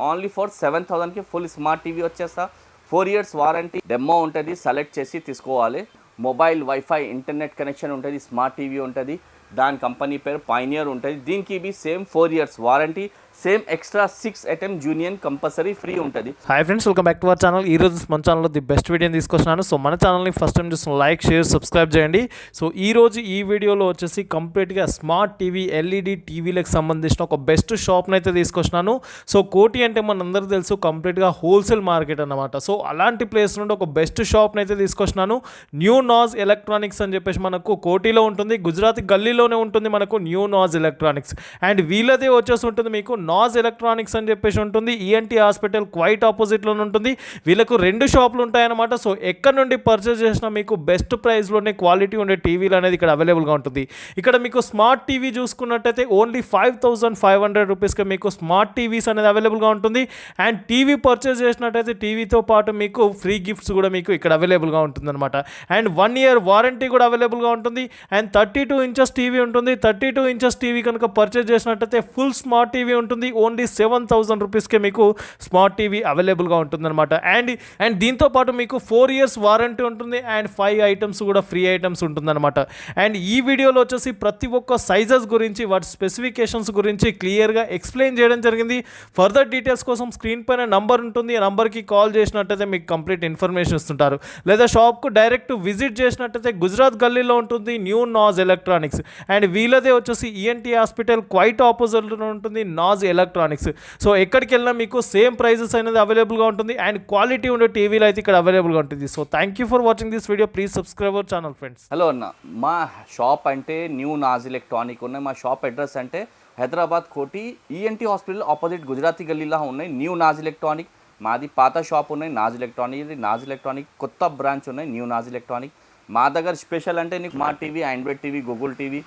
Only for seven థౌసండ్కి full smart TV వచ్చేస్తా. Four years warranty demo ఉంటుంది select చేసి తీసుకోవాలి. మొబైల్ వైఫై ఇంటర్నెట్ కనెక్షన్ ఉంటుంది స్మార్ట్ టీవీ ఉంటుంది. దాని కంపెనీ పేరు పైనియర్ ఉంటుంది. దీనికి B same four years warranty. Same extra six item జూనియన్ compulsory free ఉంటుంది. Hi friends welcome back to our channel ఈ రోజు మన ఛానల్లో ది బెస్ట్ వీడియోని తీసుకొచ్చినాను సో మన ఛానల్ని ఫస్ట్ టైం చూసిన లైక్ షేర్ సబ్స్క్రైబ్ చేయండి. సో ఈ రోజు ఈ వీడియోలో వచ్చేసి కంప్లీట్గా స్మార్ట్ టీవీ ఎల్ఈడి టీవీలకు సంబంధించిన ఒక బెస్ట్ షాప్ని అయితే తీసుకొచ్చినాను సో కోటి అంటే మనందరూ తెలుసు కంప్లీట్గా హోల్సేల్ మార్కెట్ అన్నమాట. సో అలాంటి ప్లేస్ నుండి ఒక బెస్ట్ షాప్ని అయితే తీసుకొచ్చినాను న్యూ నాజ్ ఎలక్ట్రానిక్స్ అని చెప్పేసి మనకు కోటిలో ఉంటుంది గుజరాత్ గల్లీలోనే ఉంటుంది మనకు న్యూ నాజ్ ఎలక్ట్రానిక్స్ అండ్ వీళ్ళదే వచ్చేసి ఉంటుంది మీకు నాజ్ ఎలక్ట్రానిక్స్ అని చెప్పేసి ఉంటుంది. ఈఎన్టీ హాస్పిటల్ క్వైట్ ఆపోజిట్లో ఉంటుంది. వీళ్ళకు రెండు షాపులు ఉంటాయన్నమాట. సో ఎక్కడ నుండి పర్చేస్ చేసినా మీకు బెస్ట్ ప్రైస్లోనే క్వాలిటీ ఉండే టీవీలు అనేది ఇక్కడ అవైలబుల్గా ఉంటుంది. ఇక్కడ మీకు స్మార్ట్ టీవీ చూసుకున్నట్టయితే only five thousand five hundred రూపీస్కి మీకు స్మార్ట్ టీవీస్ అనేది అవైలబుల్గా ఉంటుంది. అండ్ టీవీ పర్చేస్ చేసినట్టయితే టీవీతో పాటు మీకు ఫ్రీ గిఫ్ట్స్ కూడా మీకు ఇక్కడ అవైలబుల్గా ఉంటుందన్నమాట. అండ్ వన్ ఇయర్ వారంటీ కూడా అవైలబుల్గా ఉంటుంది. And thirty two inches TV ఉంటుంది. థర్టీ టూ ఇంచెస్ టీవీ కనుక పర్చేస్ చేసినట్టయితే ఫుల్ స్మార్ట్ టీవీ ఉంటుంది. ఓన్లీ సెవెన్ థౌసండ్ రూపీస్కే మీకు స్మార్ట్ టీవీ అవైలబుల్గా ఉంటుందన్నమాట. అండ్ అండ్ దీంతో పాటు మీకు ఫోర్ ఇయర్స్ వారంటీ ఉంటుంది అండ్ ఫైవ్ ఐటమ్స్ కూడా ఫ్రీ ఐటమ్స్ ఉంటుందన్నమాట. అండ్ ఈ వీడియోలో వచ్చేసి ప్రతి ఒక్క సైజెస్ గురించి వాటి స్పెసిఫికేషన్స్ గురించి క్లియర్గా ఎక్స్ప్లెయిన్ చేయడం జరిగింది. ఫర్దర్ డీటెయిల్స్ కోసం స్క్రీన్ పైన నంబర్ ఉంటుంది. ఆ నంబర్కి కాల్ చేసినట్టయితే మీకు కంప్లీట్ ఇన్ఫర్మేషన్ ఇస్తుంటారు. లేదా షాప్కు డైరెక్ట్ విజిట్ చేసినట్టయితే గుజరాత్ గల్లీలో ఉంటుంది న్యూ నాజ్ ఎలక్ట్రానిక్స్ అండ్ వీళ్ళదే వచ్చేసి ఈఎన్టీ హాస్పిటల్ క్వైట్ ఆపోజిట్లో ఉంటుంది నాజ్ ఎలక్ట్రానిక్స్. సో ఎక్కడికి వెళ్ళినా మీకు సేమ్ ప్రైజెస్ అనేది అవైలబుల్గా ఉంటుంది అండ్ క్వాలిటీ ఉండే టీవీలు అయితే ఇక్కడ అవైలబుల్గా ఉంటుంది. So thank you for watching this video. Please subscribe our channel friends. Hello అన్న మా షాప్ అంటే న్యూ నాజ్ ఎలక్ట్రానిక్ ఉన్నాయి. మా షాప్ అడ్రస్ అంటే Hyderabad Koti ENT hospital opposite Gujarati గల్లీలా ఉన్నాయి. New Naaz electronic. మాది పాత షాప్ ఉన్నాయి. నాజ్ ఎలక్ట్రానిక్ ఇది. నాజ్ ఎలక్ట్రానిక్ కొత్త బ్రాంచ్ ఉన్నాయి. New Naaz electronic. మా దగ్గర స్పెషల్ అంటే నీకు మా TV Android TV Google TV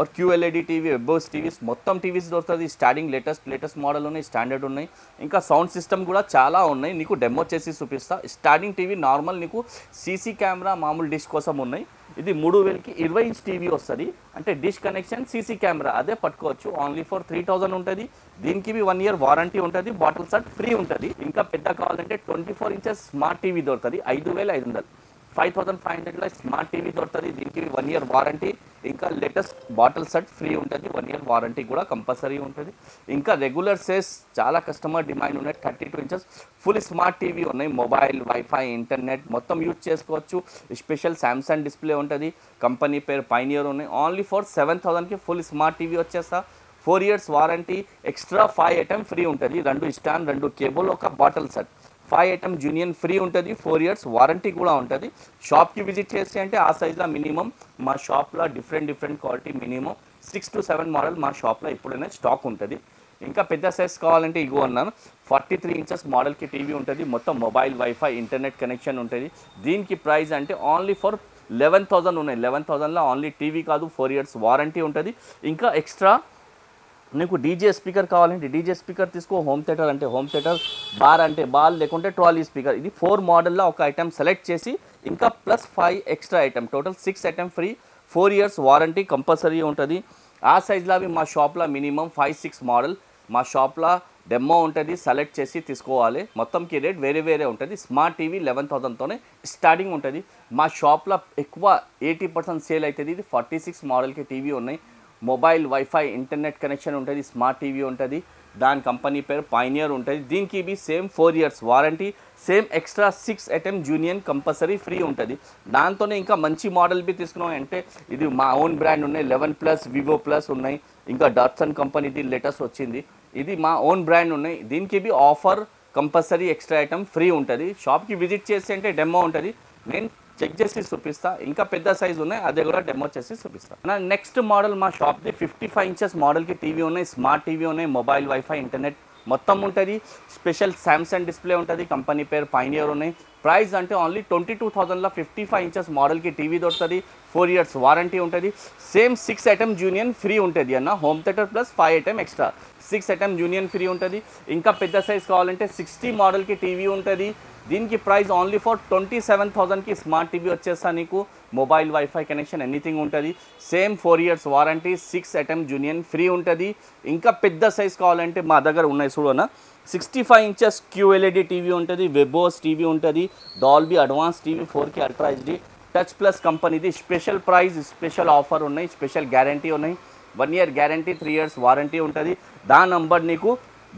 और క్యూఎల్ఈడి టీవీ వెబ్బోస్ టీవీస్ మొత్తం టీవీస్ దొరుకుతుంది స్టార్టింగ్ లేటెస్ట్ లేటెస్ట్ మోడల్ ఉన్నాయి స్టాండర్డ్ ఉన్నాయి. ఇంకా సౌండ్ సిస్టమ్ కూడా చాలా ఉన్నాయి. నీకు డెమో చేసి చూపిస్తా. స్టార్టింగ్ టీవీ నార్మల్ నీకు సీసీ కెమెరా మామూలు డిష్ కోసం ఉన్నాయి. ఇది మూడు వేలకి ఇరవై ఇంచ్ టీవీ వస్తుంది. అంటే డిష్ కనెక్షన్ సీసీ కెమెరా అదే పట్టుకోవచ్చు. ఓన్లీ ఫర్ త్రీ థౌజండ్ ఉంటుంది. దీనికి వన్ ఇయర్ వారంటీ ఉంటుంది. బాటిల్ సెట్ ఫ్రీ ఉంటుంది. ఇంకా పెద్ద కావాలంటే twenty four inches smart TV దొరుకుతుంది. ఐదు వేల ఐదు వందలు. ఫైవ్ థౌసండ్ ఫైవ్ హండ్రెడ్లో స్మార్ట్ టీవీ దొరుకుతుంది. దీనికి వన్ ఇయర్ వారంటీ ఇంకా లేటెస్ట్ బాటిల్ సెట్ ఫ్రీ ఉంటుంది. వన్ ఇయర్ వారంటీ కూడా కంపల్సరీ ఉంటుంది. ఇంకా రెగ్యులర్ సేస్ చాలా కస్టమర్ డిమాండ్ ఉన్నాయి. Thirty two inches full smart TV ఉన్నాయి. మొబైల్ వైఫై ఇంటర్నెట్ మొత్తం యూజ్ చేసుకోవచ్చు. స్పెషల్ శాంసంగ్ డిస్ప్లే ఉంటుంది. కంపెనీ పేరు పైనియర్ ఉన్నాయి. ఓన్లీ ఫర్ సెవెన్ థౌసండ్కి ఫుల్ స్మార్ట్ టీవీ వచ్చేస్తా. Four years warranty extra five item free ఉంటుంది. రెండు స్టాండ్ రెండు కేబుల్ ఒక బాటిల్ సెట్ ఫైవ్ ఐటమ్ జూనియన్ ఫ్రీ ఉంటుంది ఫోర్ ఇయర్స్ వారంటీ కూడా ఉంటుంది. షాప్కి విజిట్ చేసి అంటే ఆ సైజ్లో మినిమం మా షాప్లో different different quality minimum six to seven model మా షాప్లో ఎప్పుడైనా స్టాక్ ఉంటుంది. ఇంకా పెద్ద సైజ్ కావాలంటే ఇగో అన్నాను ఫార్టీ త్రీ ఇంచెస్ మోడల్కి టీవీ ఉంటుంది మొత్తం మొబైల్ వైఫై ఇంటర్నెట్ కనెక్షన్ ఉంటుంది. దీనికి ప్రైస్ అంటే ఓన్లీ ఫర్ లెవెన్ థౌజండ్ ఉన్నాయి. లెవెన్ థౌజండ్లో ఓన్లీ టీవీ కాదు ఫోర్ ఇయర్స్ వారంటీ ఉంటుంది. ఇంకా ఎక్స్ట్రా నీకు డీజే స్పీకర్ కావాలంటే డీజే స్పీకర్ తీసుకో హోమ్ థియేటర్ అంటే హోమ్ థియేటర్ బార్ అంటే బాల్ లేకుంటే ట్రాలీ స్పీకర్ ఇది ఫోర్ మోడల్లో ఒక ఐటెం సెలెక్ట్ చేసి ఇంకా plus five extra item total six item free four years warranty compulsory ఉంటుంది. ఆ సైజ్లో అవి మా షాప్లో మినిమం ఫైవ్ సిక్స్ మోడల్ మా షాప్లో డెమో ఉంటుంది సెలెక్ట్ చేసి తీసుకోవాలి. మొత్తంకి రేట్ వేరే వేరే ఉంటుంది. స్మార్ట్ టీవీ లెవెన్ థౌసండ్తోనే స్టార్టింగ్ ఉంటుంది. మా షాప్లో ఎక్కువ ఎయిటీ పర్సెంట్ సేల్ అవుతుంది ఇది ఫార్టీ సిక్స్ మోడల్కి టీవీ ఉన్నాయి. మొబైల్ వైఫై ఇంటర్నెట్ కనెక్షన్ ఉంటుంది స్మార్ట్ టీవీ ఉంటుంది దాని కంపెనీ పేరు పైనియర్ ఉంటుంది. దీనికి B same four years warranty same extra six item జూనియన్ compulsory free ఉంటుంది. దాంతోనే ఇంకా మంచి మోడల్ బి తీసుకున్నాం అంటే ఇది మా ఓన్ బ్రాండ్ ఉన్నాయి లెవెన్ ప్లస్ వివో ప్లస్ ఉన్నాయి ఇంకా డాట్సన్ కంపెనీది లేటెస్ట్ వచ్చింది. ఇది మా ఓన్ బ్రాండ్ ఉన్నాయి. దీనికి B offer compulsory extra item free ఉంటుంది. షాప్కి విజిట్ చేసి అంటే డెమో ఉంటుంది. నేను చెక్ చేసి చూపిస్తా. ఇంకా పెద్ద సైజ్ ఉన్నాయి. అదే కూడా డెమో చేసి చూపిస్తా. నెక్స్ట్ మోడల్ మా షాప్ది ఫిఫ్టీ ఫైవ్ ఇంచెస్ మోడల్కి టీవీ ఉన్నాయి. స్మార్ట్ టీవీ ఉన్నాయి. మొబైల్ వైఫై ఇంటర్నెట్ మొత్తం ఉంటుంది. స్పెషల్ శాంసంగ్ డిస్ప్లే ఉంటుంది. కంపెనీ పేరు పైనియర్ ఉన్నాయి. ప్రైస్ అంటే ఓన్లీ ట్వంటీ టూ థౌసండ్లో ఫిఫ్టీ ఫైవ్ ఇంచెస్ మోడల్కి టీవీ దొరుకుతుంది. ఫోర్ ఇయర్స్ వారంటీ ఉంటుంది. సేమ్ సిక్స్ ఐటమ్ జూనియన్ ఫ్రీ ఉంటుంది అన్న. Home theatre plus five item extra six item జూనియన్ free ఉంటుంది. ఇంకా పెద్ద సైజ్ కావాలంటే సిక్స్టీ మోడల్కి టీవీ ఉంటుంది. దీనికి price only for twenty seven థౌసండ్కి smart TV వచ్చేస్తా నీకు. మొబైల్ వైఫై కనెక్షన్ ఎనీథింగ్ ఉంటుంది. Same four years warranty six item జూనియన్ free ఉంటుంది. ఇంకా పెద్ద సైజ్ కావాలంటే మా దగ్గర ఉన్నాయి చూడనా sixty five inches QLED TV ఉంటుంది వెబోస్ టీవీ ఉంటుంది Dolby advance TV four K ultra HD touch plus కంపెనీది స్పెషల్ ప్రైస్ స్పెషల్ ఆఫర్ ఉన్నాయి స్పెషల్ గ్యారంటీ ఉన్నాయి. One year guarantee three years warranty ఉంటుంది. దాని నంబర్ నీకు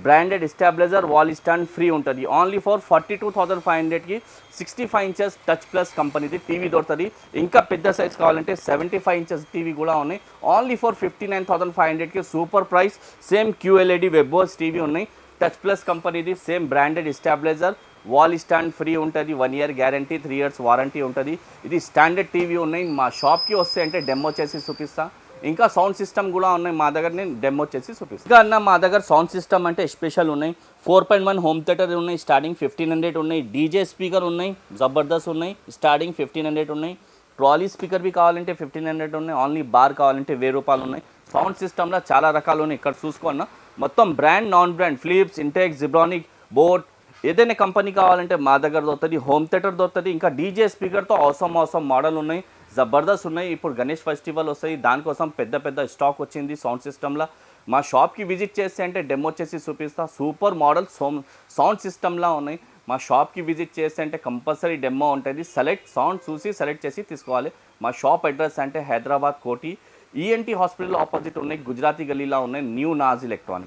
branded stabiliser wall stand free ఉంటుంది. Only for forty two thousand five హండ్రెడ్కి sixty five inches touch plus కంపెనీది TV దొరుకుతుంది. ఇంకా పెద్ద సైజ్ కావాలంటే సెవెంటీ ఫైవ్ ఇంచెస్ టీవీ కూడా ఉన్నాయి. Only for fifty nine thousand five హండ్రెడ్కి super price same QLED webOS TV ఉన్నాయి. టచ్ ప్లస్ కంపెనీది same branded stabiliser wall stand free ఉంటుంది. One year guarantee three years warranty ఉంటుంది. ఇది standard TV ఉన్నాయి. మా షాప్కి వస్తే అంటే డెమో చేసి చూపిస్తాను ఇంకా సౌండ్ సిస్టమ్ కూడా ఉన్నాయి. మా దగ్గర నేను డెమో చేసి చూపిస్తాను ఇంకా అన్న మా దగ్గర సౌండ్ సిస్టమ్ అంటే స్పెషల్ ఉన్నాయి. Four point one home theatre ఉన్నాయి. స్టార్టింగ్ ఫిఫ్టీన్ హండ్రెడ్ ఉన్నాయి. డీజే స్పీకర్ ఉన్నాయి. జబర్దస్త్ ఉన్నాయి. స్టార్టింగ్ ఫిఫ్టీన్ హండ్రెడ్ ఉన్నాయి. ట్రాలీ స్పీకర్ బి కావాలంటే ఫిఫ్టీన్ హండ్రెడ్ ఉన్నాయి. ఓన్లీ బార్ కావాలంటే వెయ్యి రూపాయలు ఉన్నాయి. సౌండ్ సిస్టమ్లో చాలా రకాలు ఉన్నాయి. ఇక్కడ చూసుకున్న మొత్తం brand non brand Philips Intex Zebronic boat ఏదైనా కంపెనీ కావాలంటే మా దగ్గర దొరుకుతుంది హోమ్ థియేటర్ దొరుకుతుంది. ఇంకా డీజే స్పీకర్తో అవసరం అవసరం మోడల్ ఉన్నాయి. జబర్దస్త్ ఉన్నాయి. ఇప్పుడు గణేష్ ఫెస్టివల్ వస్తాయి. దానికోసం పెద్ద పెద్ద స్టాక్ వచ్చింది సౌండ్ సిస్టమ్లో మా షాప్కి విజిట్ చేస్తే అంటే డెమో చేసి చూపిస్తా. సూపర్ మోడల్ సౌండ్ సౌండ్ సిస్టమ్లా ఉన్నాయి. మా షాప్కి విజిట్ చేస్తే అంటే కంపల్సరీ డెమో ఉంటుంది. సెలెక్ట్ సౌండ్ చూసి సెలెక్ట్ చేసి తీసుకోవాలి. మా షాప్ అడ్రస్ అంటే Hyderabad Koti. ENT hospital opposite ఉన్నాయి. గుజరాతీ గలీలా ఉన్నాయి. New Naaz electronics.